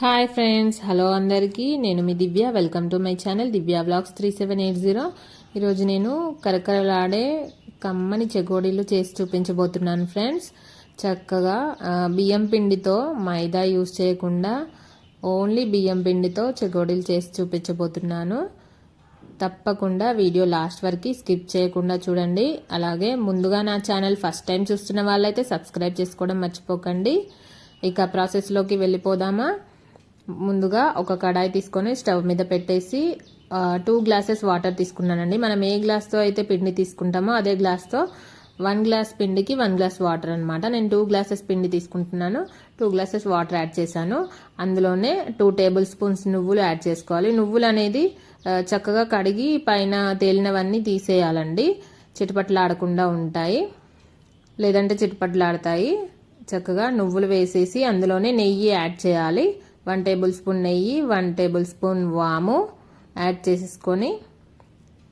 Hi friends hello అందరికీ. నేను మీ Divya. Welcome to my channel Divya blogs three seven eight zero. ఈరోజు నేను కరకరలాడే కమ్మని చెగోడీలు చేసి చూపించబోతున్నాను ఫ్రెండ్స్. చక్కగా బియ్యం పిండితో మైదా యూస్ చేయకుండా ఓన్లీ బియ్యం పిండితో చెగోడీలు చేసి చూపించబోతున్నాను. తప్పకుండా వీడియో లాస్ట్ వరకు స్కిప్ చేయకుండా చూడండి. అలాగే ముందుగా నా ఛానల్ ఫస్ట్ టైం చూస్తున్న వాళ్ళైతే సబ్స్క్రైబ్ చేసుకోవడం మర్చిపోకండి. ఇక ప్రాసెస్లోకి వెళ్ళిపోదామా? ముందుగా ఒక కడాయి తీసుకొని స్టవ్ మీద పెట్టేసి టూ గ్లాసెస్ వాటర్ తీసుకున్నానండి. మనం ఏ గ్లాస్తో అయితే పిండి తీసుకుంటామో అదే గ్లాస్తో వన్ గ్లాస్ పిండికి వన్ గ్లాస్ వాటర్ అనమాట నేను టూ గ్లాసెస్ పిండి తీసుకుంటున్నాను. టూ గ్లాసెస్ వాటర్ యాడ్ చేశాను. అందులోనే టూ టేబుల్ స్పూన్స్ నువ్వులు యాడ్ చేసుకోవాలి. నువ్వులు అనేది చక్కగా కడిగి పైన తేలినవన్నీ తీసేయాలండి. చిటపట్లాడకుండా ఉంటాయి. లేదంటే చిటపట్లాడతాయి. చక్కగా నువ్వులు వేసేసి అందులోనే నెయ్యి యాడ్ చేయాలి. వన్ టేబుల్ స్పూన్ నెయ్యి వన్ టేబుల్ స్పూన్ వాము యాడ్ చేసేసుకొని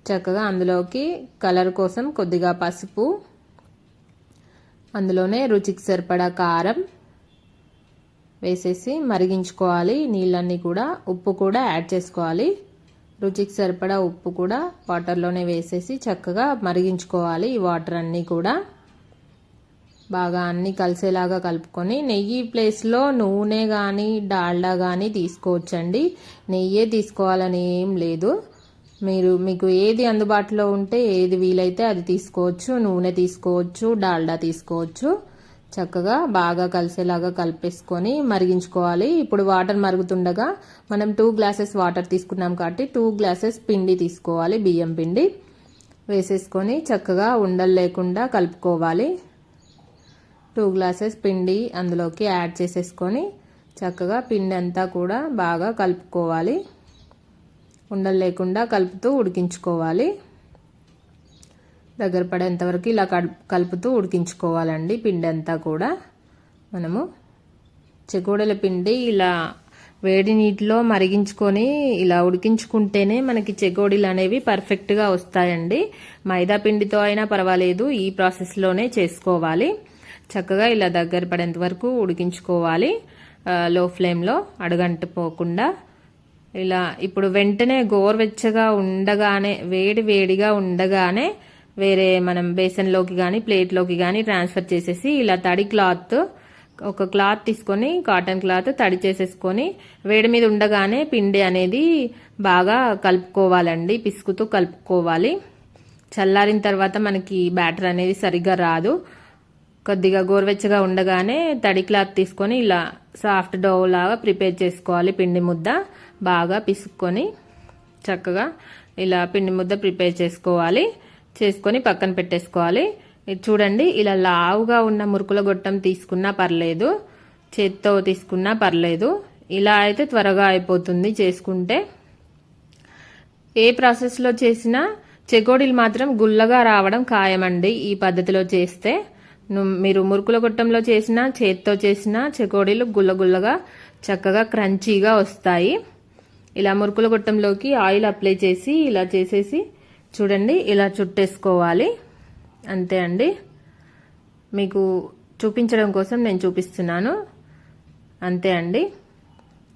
చక్కగా అందులోకి కలర్ కోసం కొద్దిగా పసుపు అందులోనే రుచికి సరిపడా కారం వేసేసి మరిగించుకోవాలి. నీళ్ళన్నీ కూడా ఉప్పు కూడా యాడ్ చేసుకోవాలి. రుచికి సరిపడా ఉప్పు కూడా వాటర్లోనే వేసేసి చక్కగా మరిగించుకోవాలి ఈ వాటర్ అన్నీ కూడా. బాగా అన్నీ కలిసేలాగా కలుపుకొని నెయ్యి ప్లేస్లో నూనె కానీ డాల్డా కానీ తీసుకోవచ్చండి. నెయ్యే తీసుకోవాలని ఏం లేదు. మీరు మీకు ఏది అందుబాటులో ఉంటే ఏది వీలైతే అది తీసుకోవచ్చు. నూనె తీసుకోవచ్చు డాల్డా తీసుకోవచ్చు. చక్కగా బాగా కలిసేలాగా కలిపేసుకొని మరిగించుకోవాలి. ఇప్పుడు వాటర్ మరుగుతుండగా మనం టూ గ్లాసెస్ వాటర్ తీసుకున్నాం కాబట్టి టూ గ్లాసెస్ పిండి తీసుకోవాలి బియ్యం పిండి. వేసేసుకొని చక్కగా ఉండలు లేకుండా కలుపుకోవాలి. టూ గ్లాసెస్ పిండి అందులోకి యాడ్ చేసేసుకొని చక్కగా పిండి అంతా కూడా బాగా కలుపుకోవాలి. ఉండలు లేకుండా కలుపుతూ ఉడికించుకోవాలి. దగ్గర పడేంతవరకు ఇలా కలుపుతూ ఉడికించుకోవాలండి పిండి అంతా కూడా. మనము చెకోడల పిండి ఇలా వేడి నీటిలో మరిగించుకొని ఇలా ఉడికించుకుంటేనే మనకి చెకోడీలు అనేవి పర్ఫెక్ట్గా వస్తాయండి. మైదా పిండితో అయినా పర్వాలేదు ఈ ప్రాసెస్లోనే చేసుకోవాలి. చక్కగా ఇలా దగ్గర పడేంత వరకు ఉడికించుకోవాలి. లో ఫ్లేమ్లో అడుగంటిపోకుండా ఇలా ఇప్పుడు వెంటనే గోరువెచ్చగా ఉండగానే వేడి వేడిగా ఉండగానే వేరే మనం బేసన్లోకి కానీ ప్లేట్లోకి కానీ ట్రాన్స్ఫర్ చేసేసి ఇలా తడి క్లాత్ ఒక క్లాత్ తీసుకొని కాటన్ క్లాత్ తడి చేసేసుకొని వేడి మీద ఉండగానే పిండి అనేది బాగా కలుపుకోవాలండి పిసుకుతూ కలుపుకోవాలి. చల్లారిన తర్వాత మనకి బ్యాటర్ అనేది సరిగ్గా రాదు. కొద్దిగా గోరువెచ్చగా ఉండగానే తడి క్లాత్ తీసుకొని ఇలా సాఫ్ట్ డో లాగా ప్రిపేర్ చేసుకోవాలి పిండి ముద్ద బాగా పిసుక్కొని చక్కగా ఇలా పిండి ముద్ద ప్రిపేర్ చేసుకోవాలి. చేసుకొని పక్కన పెట్టేసుకోవాలి. ఇది చూడండి ఇలా లావుగా ఉన్న మురుకుల గొట్టం తీసుకున్నా పర్లేదు చేత్తో తీసుకున్నా పర్లేదు. ఇలా అయితే త్వరగా అయిపోతుంది చేసుకుంటే. ఏ ప్రాసెస్లో చేసినా చెకోడీలు మాత్రం గుల్లగా రావడం ఖాయమండి ఈ పద్ధతిలో చేస్తే. మీరు మురుకుల గొట్టంలో చేసినా చేత్తో చేసినా చెకోడీలు గుల్లగుల్లగా చక్కగా క్రంచీగా వస్తాయి. ఇలా మురుకుల గొట్టంలోకి ఆయిల్ అప్లై చేసి ఇలా చేసేసి చూడండి ఇలా చుట్టేసుకోవాలి. అంతే అండి. మీకు చూపించడం కోసం నేను చూపిస్తున్నాను. అంతే అండి.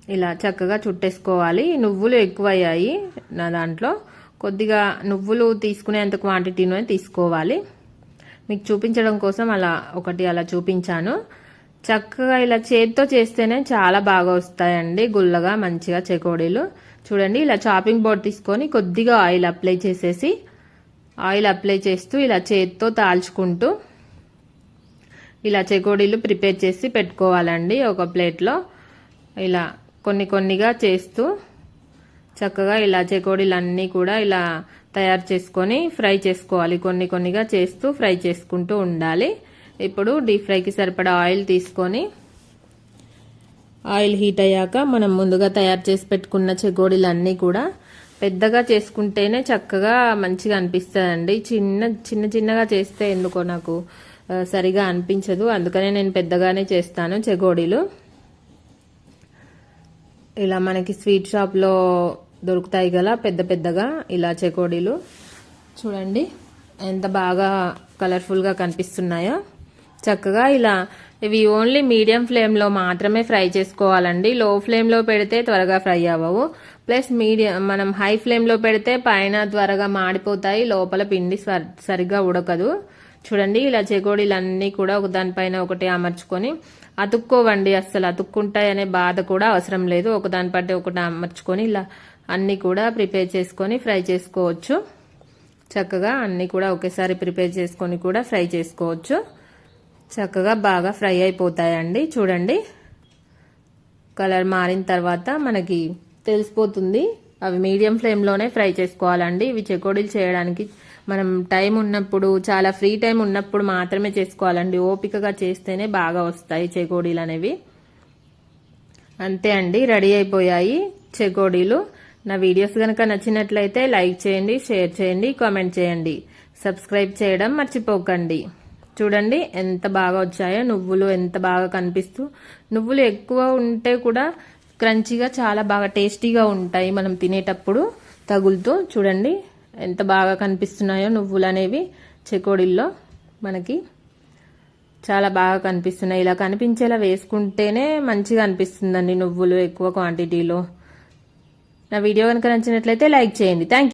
ఇలా చక్కగా చుట్టేసుకోవాలి. నువ్వులు ఎక్కువయ్యాయి నా దాంట్లో. కొద్దిగా నువ్వులు తీసుకునేంత క్వాంటిటీనే తీసుకోవాలి. మీకు చూపించడం కోసం అలా ఒకటి అలా చూపించాను. చక్కగా ఇలా చేతితో చేస్తేనే చాలా బాగా వస్తాయండి గుల్లగా మంచిగా చెకోడీలు. చూడండి ఇలా చాపింగ్ బోర్డ్ తీసుకొని కొద్దిగా ఆయిల్ అప్లై చేసేసి ఆయిల్ అప్లై చేస్తూ ఇలా చేతితో తాల్చుకుంటూ ఇలా చెకోడీలు ప్రిపేర్ చేసి పెట్టుకోవాలండి ఒక ప్లేట్లో. ఇలా కొన్ని కొన్నిగా చేస్తూ చక్కగా ఇలా చెకోడీలు అన్నీ కూడా ఇలా తయారు చేసుకొని ఫ్రై చేసుకోవాలి. కొన్ని కొన్నిగా చేస్తూ ఫ్రై చేసుకుంటూ ఉండాలి. ఇప్పుడు డీప్ ఫ్రైకి సరిపడా ఆయిల్ తీసుకొని ఆయిల్ హీట్ అయ్యాక మనం ముందుగా తయారు చేసి పెట్టుకున్న చెగోడీలన్నీ అన్నీ కూడా పెద్దగా చేసుకుంటేనే చక్కగా మంచిగా అనిపిస్తుందండి. చిన్న చిన్న చిన్నగా చేస్తే ఎందుకో నాకు సరిగా అనిపించదు. అందుకనే నేను పెద్దగానే చేస్తాను చెగోడీలు. ఇలా మనకి స్వీట్ షాప్లో దొరుకుతాయి కదా పెద్ద పెద్దగా ఇలా చెకోడీలు చూడండి ఎంత బాగా కలర్ఫుల్గా కనిపిస్తున్నాయో. చక్కగా ఇలా ఇవి ఓన్లీ మీడియం ఫ్లేమ్లో మాత్రమే ఫ్రై చేసుకోవాలండి. లో ఫ్లేమ్లో పెడితే త్వరగా ఫ్రై అవ్వవు. ప్లస్ మీడియం మనం హై ఫ్లేమ్లో పెడితే పైన త్వరగా మాడిపోతాయి. లోపల పిండి సరిగ్గా ఉడకదు. చూడండి ఇలా చెకోడీలన్నీ కూడా ఒక దానిపైన ఒకటి అమర్చుకొని అతుక్కోవండి. అస్సలు అతుక్కుంటాయనే బాధ కూడా అవసరం లేదు. ఒకదానిపై ఒకటి అమర్చుకొని ఇలా అన్నీ కూడా ప్రిపేర్ చేసుకొని ఫ్రై చేసుకోవచ్చు. చక్కగా అన్నీ కూడా ఒకేసారి ప్రిపేర్ చేసుకొని కూడా ఫ్రై చేసుకోవచ్చు. చక్కగా బాగా ఫ్రై అయిపోతాయండి. చూడండి. కలర్ మారిన తర్వాత మనకి తెలిసిపోతుంది. అవి మీడియం ఫ్లేమ్లోనే ఫ్రై చేసుకోవాలండి. ఇవి చెకోడీలు చేయడానికి మనం టైం ఉన్నప్పుడు చాలా ఫ్రీ టైం ఉన్నప్పుడు మాత్రమే చేసుకోవాలండి. ఓపికగా చేస్తేనే బాగా వస్తాయి చెకోడీలు అనేవి. అంతే అండి. రెడీ అయిపోయాయి చెకోడీలు. నా వీడియోస్ కనుక నచ్చినట్లయితే లైక్ చేయండి షేర్ చేయండి కామెంట్ చేయండి. సబ్స్క్రైబ్ చేయడం మర్చిపోకండి. చూడండి ఎంత బాగా వచ్చాయో నువ్వులు ఎంత బాగా కనిపిస్తూ నువ్వులు ఎక్కువ ఉంటే కూడా క్రంచీగా చాలా బాగా టేస్టీగా ఉంటాయి మనం తినేటప్పుడు. తగులుతూ చూడండి ఎంత బాగా కనిపిస్తున్నాయో నువ్వులు అనేవి చెకోడీల్లో మనకి. చాలా బాగా కనిపిస్తున్నాయి. ఇలా కనిపించేలా వేసుకుంటేనే మంచిగా అనిపిస్తుందండి నువ్వులు ఎక్కువ క్వాంటిటీలో నా వీడియో కనుక నచ్చినట్లయితే లైక్ చేయండి. థ్యాంక్